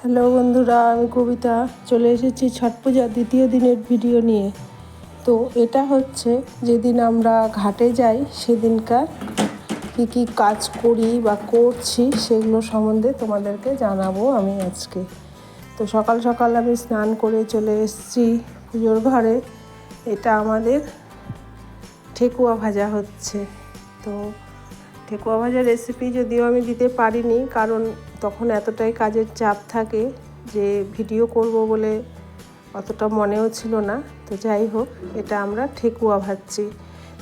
Hello বন্ধুরা, আমি কবিতা। চলে এসেছি ছট পূজার দ্বিতীয় দিনের ভিডিও নিয়ে। তো এটা হচ্ছে যেদিন আমরা ঘাটে যাই, সেদিনকার কী কী কাজ করি বা করছি সেগুলো সম্বন্ধে তোমাদেরকে জানাব আমি আজকে। তো সকাল সকাল আমি স্নান করে চলে এসেছি পুজোর ঘরে। এটা আমাদের ঠেকুয়া ভাজা হচ্ছে। তো ঠেকুয়া ভাজার রেসিপি যদিও আমি দিতে পারিনি, কারণ তখন এতটাই কাজের চাপ থাকে যে ভিডিও করব বলে অতটা মনেও ছিল না। তো যাই হোক, এটা আমরা ঠেকুয়া ভাজছি।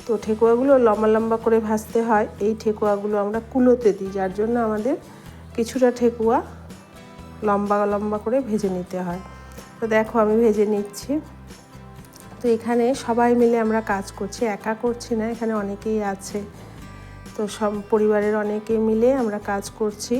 তো ঠেকুয়াগুলো লম্বা লম্বা করে ভাজতে হয়। এই ঠেকুয়াগুলো আমরা কুলোতে দিই, যার জন্য আমাদের কিছুটা ঠেকুয়া লম্বা লম্বা করে ভেজে নিতে হয়। তো দেখো, আমি ভেজে নিচ্ছি। তো এখানে সবাই মিলে আমরা কাজ করছি। একা করছি না, এখানে অনেকেই আছে। তো সব পরিবারের অনেকে মিলে আমরা কাজ করছি।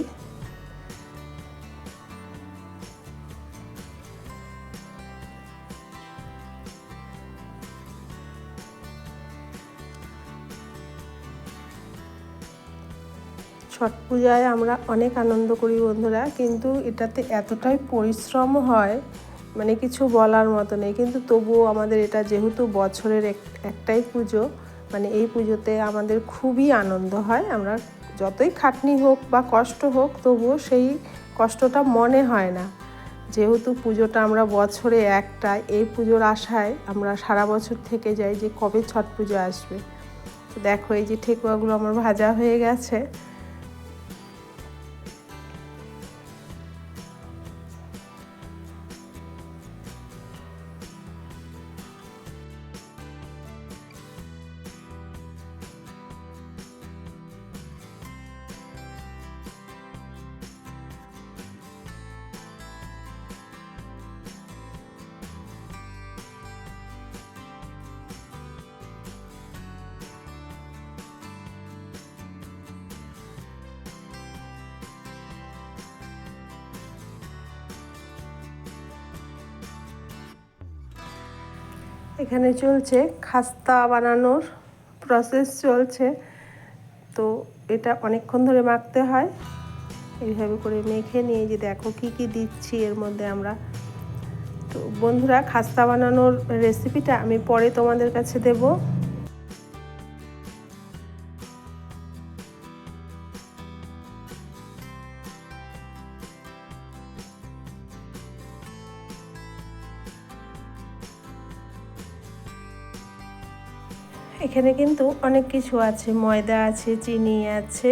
ছট পূজায় আমরা অনেক আনন্দ করি বন্ধুরা, কিন্তু এটাতে এতটাই পরিশ্রম হয় মানে কিছু বলার মতো নেই। কিন্তু তবুও আমাদের এটা যেহেতু বছরের একটাই পুজো মানে এই পুজোতে আমাদের খুবই আনন্দ হয়। আমরা যতই খাটনি হোক বা কষ্ট হোক, তবুও সেই কষ্টটা মনে হয় না। যেহেতু পুজোটা আমরা বছরে একটা, এই পুজোর আশায় আমরা সারা বছর থেকে যাই যে কবে ছট পুজো আসবে। দেখো এই যে ঠেকুয়াগুলো আমার ভাজা হয়ে গেছে। এখানে চলছে, খাস্তা বানানোর প্রসেস চলছে। তো এটা অনেকক্ষণ ধরে মাখতে হয়। এইভাবে করে মেখে নিয়ে যে দেখো কি কি দিচ্ছি এর মধ্যে আমরা। তো বন্ধুরা, খাস্তা বানানোর রেসিপিটা আমি পরে তোমাদের কাছে দেবো। এখানে কিন্তু অনেক কিছু আছে। ময়দা আছে, চিনি আছে।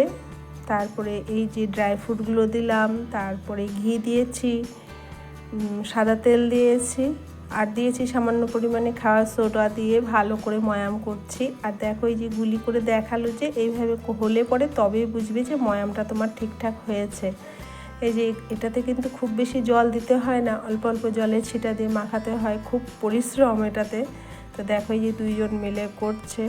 তারপরে এই যে ড্রাই ফ্রুটগুলো দিলাম, তারপরে ঘি দিয়েছি সাদা তেল দিয়েছি, আর দিয়েছি সামান্য পরিমাণে খাওয়া সোডা দিয়ে ভালো করে ময়াম করছি। আর দেখো এই যে গুলি করে দেখাল যে এইভাবে হলে পরে তবেই বুঝবে যে ময়ামটা তোমার ঠিকঠাক হয়েছে। এই যে এটাতে কিন্তু খুব বেশি জল দিতে হয় না, অল্প অল্প জলে ছিটা দিয়ে মাখাতে হয়, খুব পরিশ্রম এটাতে। তো দেখো এই যে দুইজন মিলে করছে।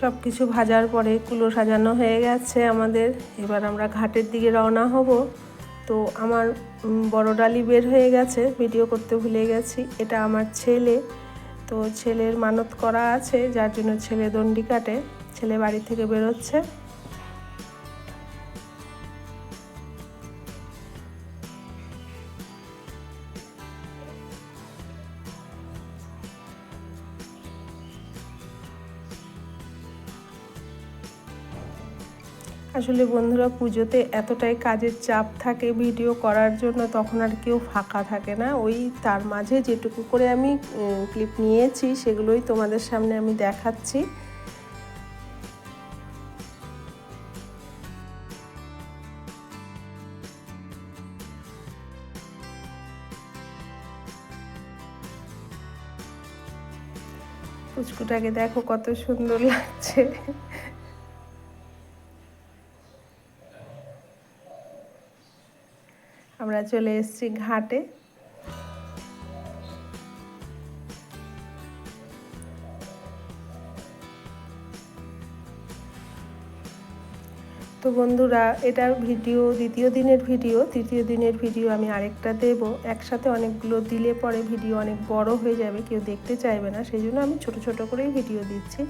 সব কিছু ভাজার পরে কুলো সাজানো হয়ে গেছে আমাদের। এবার আমরা ঘাটের দিকে রওনা হব। তো আমার বড় ডালি বের হয়ে গেছে, ভিডিও করতে ভুলে গেছি। এটা আমার ছেলে। তো ছেলের মানত করা আছে, যার জন্য ছেলে দণ্ডি কাটে। ছেলে বাড়ি থেকে বেরোচ্ছে। আসলে বন্ধুরা, পুজোতে এতটাই কাজের চাপ থাকে ভিডিও করার জন্য, তখন আর কেউ ফাঁকা থাকে না। ওই তার মাঝে যেটুকু করে আমি ক্লিপ নিয়েছি, সেগুলোই তোমাদের সামনে আমি দেখাচ্ছি। পুচকুটাকে দেখো কত সুন্দর লাগছে। আমরা চলে এসেছি ঘাটে। তো বন্ধুরা এটা ভিডিও, দ্বিতীয় দিনের ভিডিও, তৃতীয় দিনের ভিডিও আমি আরেকটা দেব। একসাথে অনেকগুলো দিলে পরে ভিডিও অনেক বড় হয়ে যাবে, কেউ দেখতে চাইবে না সেই জন্য আমি ছোট ছোট করেই ভিডিও দিচ্ছি।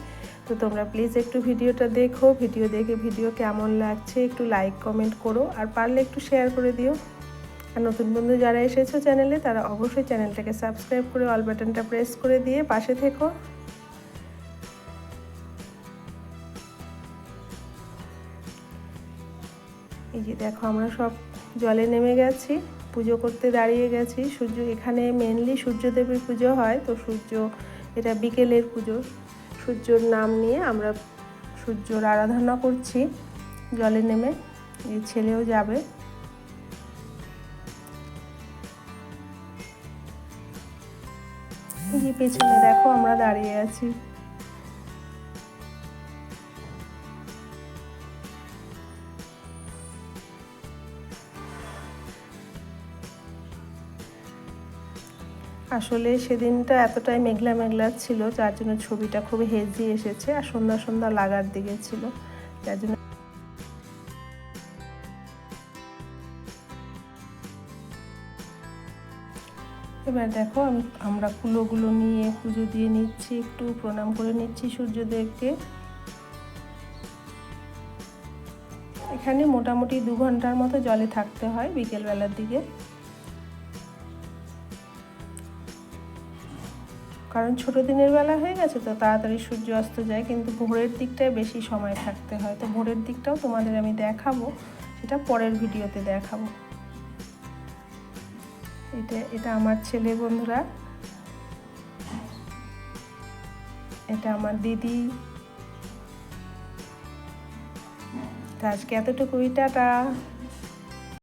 তো তোমরা প্লিজ একটু ভিডিওটা দেখো, ভিডিও দেখে ভিডিও কেমন লাগছে, একটু লাইক কমেন্ট করো, আর পারলে একটু শেয়ার করে দিও। আর নতুন বন্ধু যারা এসেছ চ্যানেলে, তারা অবশ্যই চ্যানেলটাকে সাবস্ক্রাইব করে অল বাটনটা প্রেস করে দিয়ে পাশে থেকো। এই যে দেখো, আমরা সব জলে নেমে গেছি, পুজো করতে দাঁড়িয়ে গেছি। সূর্য এখানে মেনলি সূর্যদেবের পুজো হয়, তো সূর্য, এটা বিকেলের পুজো। সূর্যর নাম নিয়ে আমরা সূর্যর আরাধনা করছি জলে নেমে, এই ছেলেও যাবে। পেছনে দেখো, আমরা দাঁড়িয়ে আছি। আসলে সেদিনটা এতটাই মেঘলা মেঘলা ছিল, যার জন্য ছবিটা খুব হেজি এসেছে আর সন্ধ্যা সন্ধ্যা লাগার দিকে ছিল, যার জন্য এবার দেখো আমি, আমরা কুলোগুলো নিয়ে পুজো দিয়ে নিচ্ছি, একটু প্রণাম করে নিচ্ছি সূর্যদেবকে। এখানে মোটামুটি দু ঘণ্টার মতো জলে থাকতে হয় বিকেলবেলার দিকে। কারণ ছোট দিনের বেলা হয়ে গেছে তো তাড়াতাড়ি সূর্য অস্ত যায়, কিন্তু ভোরের দিকটায় বেশি সময় থাকতে হয়। তো ভোরের দিকটাও তোমাদের আমি দেখাবো, সেটা পরের ভিডিওতে দেখাবো। এটা এটা আমার ছেলে বন্ধুরা। এটা আমার দিদি। আজকে এতটুকুই টাটা।